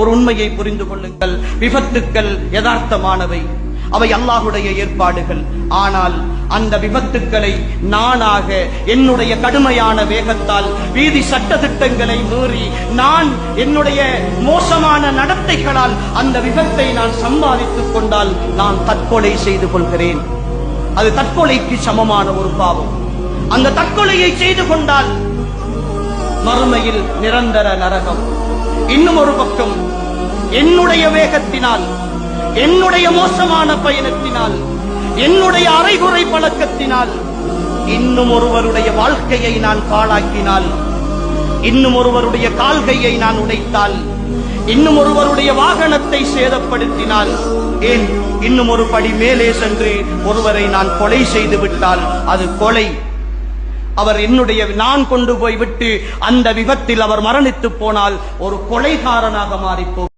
ஒரு உண்மையை புரிந்து கொள்ளுங்கள். விபத்துக்கள் யதார்த்தமானவை. அவை அல்லாஹுடைய ஏற்பாடுகள். ஆனால் அந்த விபத்துக்களை நானாக என்னுடைய கடுமையான வேகத்தால் வீதி சட்ட திட்டங்களை மீறி நான் என்னுடைய மோசமான நடத்தைகளால் அந்த விபத்தை நான் சம்பாதித்துக் கொண்டால் நான் தற்கொலை செய்து கொள்கிறேன். அது தற்கொலைக்கு சமமான ஒரு பாவம். அந்த தற்கொலையை செய்து கொண்டால் மறுமையில் நிரந்தர நரகம். இன்னும் ஒரு பக்கம். என்னுடைய வேகத்தினால் என்னுடைய மோசமான பயணத்தினால் என்னுடைய அரைகுறை பழக்கத்தினால் இன்னும் ஒருவருடைய வாழ்க்கையை நான் பாழாக்கினால் இன்னும் ஒருவருடைய கால்கையை நான் உடைத்தால் இன்னும் ஒருவருடைய வாகனத்தை சேதப்படுத்தினால் ஏன் இன்னும் ஒரு படி மேலே சென்று ஒருவரை நான் கொலை செய்து விட்டால் அது கொலை. அவர் என்னுடைய நான் கொண்டு போய்விட்டு அந்த விபத்தில் அவர் மரணித்து போனால் ஒரு கொலைகாரனாக மாறிப்போ